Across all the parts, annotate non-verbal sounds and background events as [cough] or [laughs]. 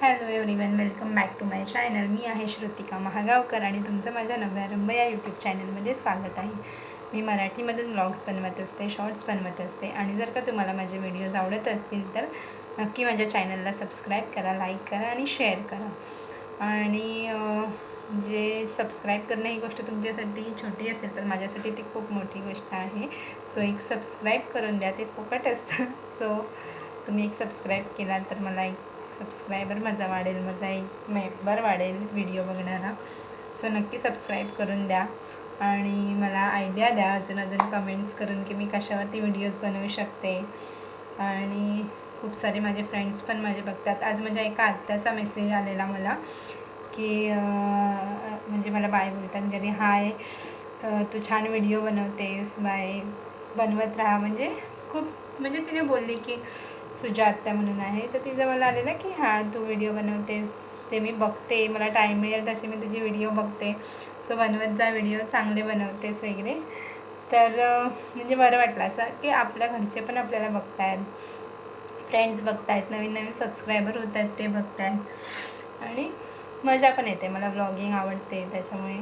Hello everyone welcome back to my channel मी आहे श्रुतिका महागावकर आणि तुमचं माझ्या नव्या रंभ या यूट्यूब चॅनलमध्ये स्वागत आहे. मी मराठीमधून ब्लॉग्स बनवत असते शॉर्ट्स बनवत असते आणि जर का तुम्हाला माझे व्हिडिओज आवडत असतील तर नक्की माझ्या चॅनलला सबस्क्राईब करा लाईक करा आणि शेअर करा. आणि जे सबस्क्राईब करणं ही गोष्ट तुमच्यासाठी छोटी असेल तर माझ्यासाठी ती खूप मोठी गोष्ट आहे. सो एक सबस्क्राईब करून द्या ते फुकट असतं. [laughs] सो तुम्ही एक सबस्क्राईब केला तर मला एक सबस्क्रायबर माझा वाढेल माझा एक मेंबर वाढेल व्हिडिओ बघणारा. सो नक्की सबस्क्राईब करून द्या. आणि मला आयडिया द्या अजून अजून कमेंट्स करून की मी कशावरती व्हिडिओज बनवू शकते. आणि खूप सारे माझे फ्रेंड्स पण माझे बघतात. आज माझ्या एका आत्याचा मेसेज आलेला मला की म्हणजे मला बाय बोलतात घरी हाय तू छान व्हिडिओ बनवतेस बाय बनवत राहा. म्हणजे खूप म्हणजे तिने बोलली की सुजाता म्हणून आहे. तर तिचं मला आलेलं की हां तू व्हिडिओ बनवतेस ते मी बघते मला टाईम मिळेल तसे मी तुझे व्हिडिओ बघते. सो बनवत जा व्हिडिओ चांगले बनवतेस वगैरे. तर म्हणजे बरं वाटलं असं की आपल्या घरचे पण आपल्याला बघतायत. फ्रेंड्स बघतायत नवीन नवीन सबस्क्रायबर होत आहेत ते बघतायत. आणि मजा पण येते मला ब्लॉगिंग आवडते त्याच्यामुळे.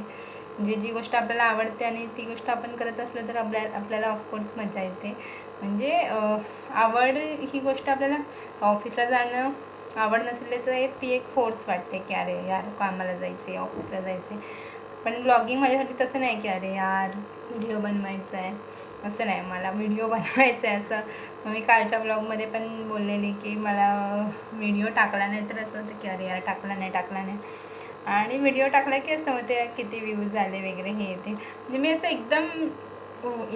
म्हणजे जी गोष्ट आपल्याला आवडते आणि ती गोष्ट आपण करत असलो तर आपल्या आपल्याला ऑफकोर्स मजा येते. म्हणजे आवड ही गोष्ट आपल्याला ऑफिसला जाणं आवड नसले तर ती एक फोर्स वाटते की अरे यार कामाला जायचे ऑफिसला जायचे पण ब्लॉगिंग माझ्यासाठी तसं नाही की अरे यार व्हिडिओ बनवायचा आहे असं नाही मला व्हिडिओ बनवायचा आहे असं. मग मी कालच्या ब्लॉगमध्ये पण बोललेली की मला व्हिडिओ टाकला नाही तर असं होतं की अरे यार टाकला नाही टाकला नाही. आणि व्हिडिओ टाकला की असं होते किती व्ह्यूज आले वगैरे हे ते. म्हणजे मी असं एकदम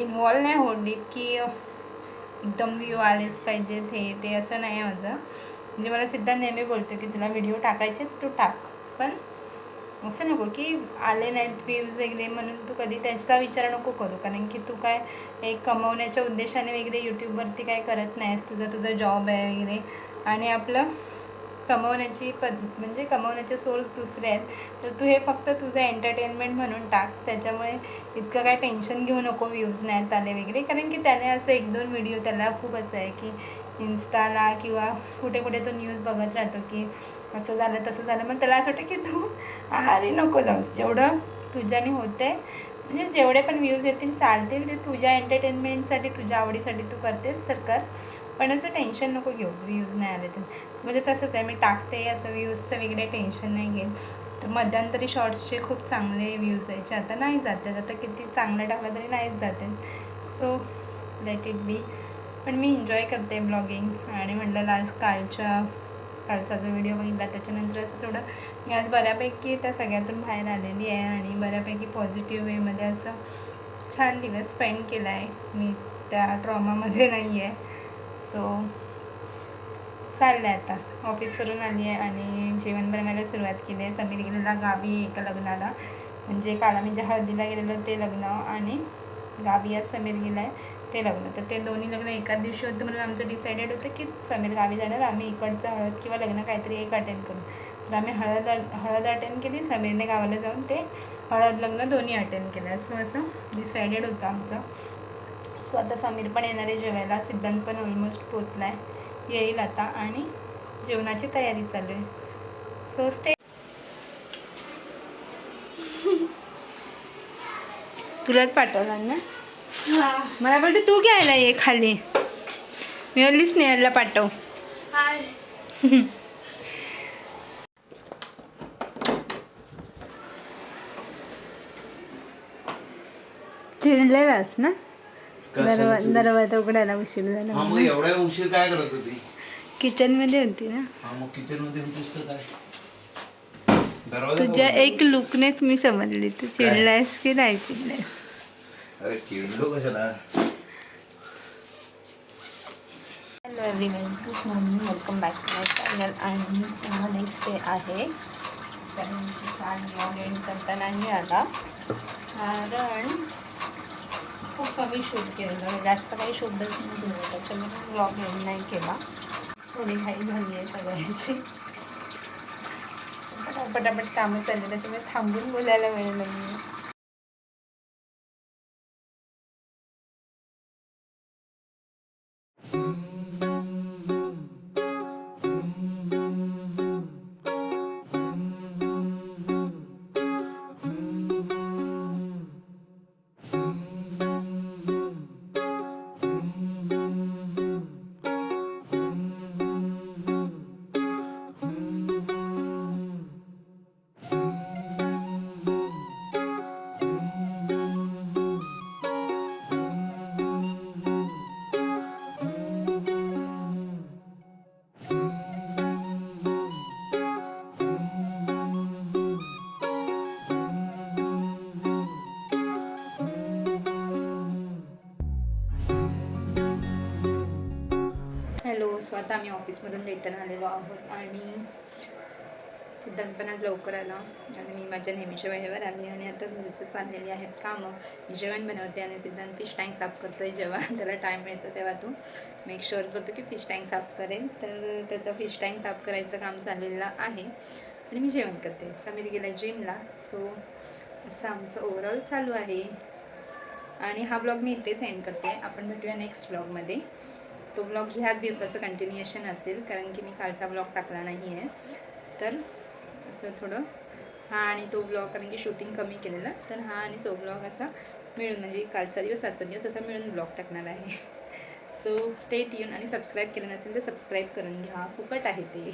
इन्वॉल्व नाही होत डीप की एकदम व्ह्यू आलेच पाहिजेत हे ते असं नाही आहे माझं. म्हणजे मला सिद्धा नेहमी बोलतो की तुला व्हिडिओ टाकायचे तू टाक. पण असं नको की आले नाहीत व्ह्यूज वगैरे म्हणून तू कधी त्याचा विचार नको करू. कारण की तू काय एक कमवण्याच्या उद्देशाने वगैरे यूट्यूबवरती काय करत नाहीस तुझा तुझा जॉब आहे वगैरे. आणि आपलं कमवण्याची पद म्हणजे कमवण्याचे सोर्स दुसरे आहेत. तर तू हे फक्त तुझं एंटरटेनमेंट म्हणून टाक. त्याच्यामुळे इतकं काय टेन्शन घेऊ नको व्ह्यूज नाहीत आले वगैरे. कारण की त्याने असं एक दोन व्हिडिओ त्याला खूप असं आहे की इन्स्टाला किंवा कुठे कुठे तो न्यूज बघत राहतो की असं झालं तसं झालं. मग त्याला असं वाटतं की तू अरे नको जाऊस. जेवढं तुझ्याने होत आहे म्हणजे जेवढे पण व्ह्यूज येतील चालतील ते तुझ्या एंटरटेनमेंटसाठी तुझ्या आवडीसाठी तू करतेस तर कर. पण असं टेन्शन नको घेऊ व्ह्यूज नाही आले तर. म्हणजे तसंच आहे मी टाकते असं व्ह्यूजचं वगैरे टेन्शन नाही घेत. तर मध्यंतरी शॉर्ट्सचे खूप चांगले व्ह्यूज यायचे आता नाही जाते आता किती चांगलं टाकलं तरी नाहीच जाते सो लेट इट बी पण मी एन्जॉय करते ब्लॉगिंग आणि म्हटलं आज कालच्या कालचा जो व्हिडिओ बघितला त्याच्यानंतर असं थोडं मी आज बऱ्यापैकी त्या सगळ्यातून बाहेर आलेली आहे आणि बऱ्यापैकी पॉझिटिव्ह वेमध्ये असं छान दिवस स्पेंड केला आहे मी त्या ट्रॉमामध्ये नाही आहे सो चाललं आहे आता ऑफिसवरून आली आहे आणि जेवण बनवायला सुरुवात केली आहे. समीर गेलेला गावी एका लग्नाला. म्हणजे काल आम्ही म्हणजे ज्या हळदीला गेलेलो ते लग्न आणि गावी आज समीर गेला आहे ते लग्न. तर ते दोन्ही लग्न एकाच दिवशी होतं म्हणून आमचं डिसायडेड होतं की समीर गावी जाणार. आम्ही इकडचं हळद किंवा लग्न काहीतरी एक अटेंड करू. तर आम्ही हळद हळद अटेंड केली. समीरने गावाला जाऊन ते हळद लग्न दोन्ही अटेंड केलं. सो असं डिसायडेड होतं आमचं. सो आता समीर पण येणार आहे जेवायला. सिद्धांत पण ऑलमोस्ट पोचला आहे येईल आता आणि जेवणाची तयारी चालू आहे. सो स्टे तुलाच पाठवला ना? मला बोलते तू घ्यायला ये खाली. मी म्हणली स्नेहलला पाठव. चिडलेलास ना? दरवा दरवाजा उघडायला उशीर झाला हा मग एवढ्या उशीर काय करत होती? किचनमध्ये होती ना? हा मग किचनमध्ये होतीस तर काय? दरवाजा तुझ्या. एक लुकनेच मी समजली. तू चिडलायस की नाही चिडलायस? अरे चिडलो कशाला? Hello everyone good morning welcome back to my channel आणि नेक्स्ट डे आहे कारण की छान ब्लॉग एंड करता नाही आला. कारण खूप कमी शूट केलं जास्त काही शूटच नाही केलं त्याच्यामुळे ब्लॉग एंड नाही केला. थोडी घाई झाली आहे सगळ्यांची. पटापट कामं चालली त्याच्यामुळे थांबून बोलायला वेळ नाही सो आता आम्ही ऑफिसमधून रिटर्न आलेलो आहोत आणि सिद्धांत पण आज लवकर आला. आणि मी माझ्या नेहमीच्या वेळेवर आली आणि आता घरचं चाललेली आहेत कामं. मी जेवण बनवते आणि सिद्धांत फिश टँक साफ करतोय. जेव्हा [laughs] त्याला टाईम मिळतो तेव्हा तो मेक शुअर करतो की फिश टँक साफ करेल. तर त्याचं फिश टँक साफ करायचं काम चाललेलं आहे. आणि मी जेवण करते. समीर गेला जिमला सो असं आमचं ओव्हरऑल चालू आहे. आणि हा ब्लॉग मी इथे सेंड करते. आपण भेटूया नेक्स्ट ब्लॉगमध्ये तो ब्लॉग ह्याच दिवसाचं कंटिन्युएशन असेल कारण की मी कालचा ब्लॉग टाकला नाही आहे तर असं थोडं हा आणि तो ब्लॉग कारण की शूटिंग कमी केलेलं तर हा आणि तो ब्लॉग असा मिळून म्हणजे कालचा दिवस आजचा दिवस असा मिळून ब्लॉग टाकणार आहे. सो स्टेट येऊन आणि सबस्क्राईब केलं नसेल तर सबस्क्राईब करून घ्या. फुकट आहे ते.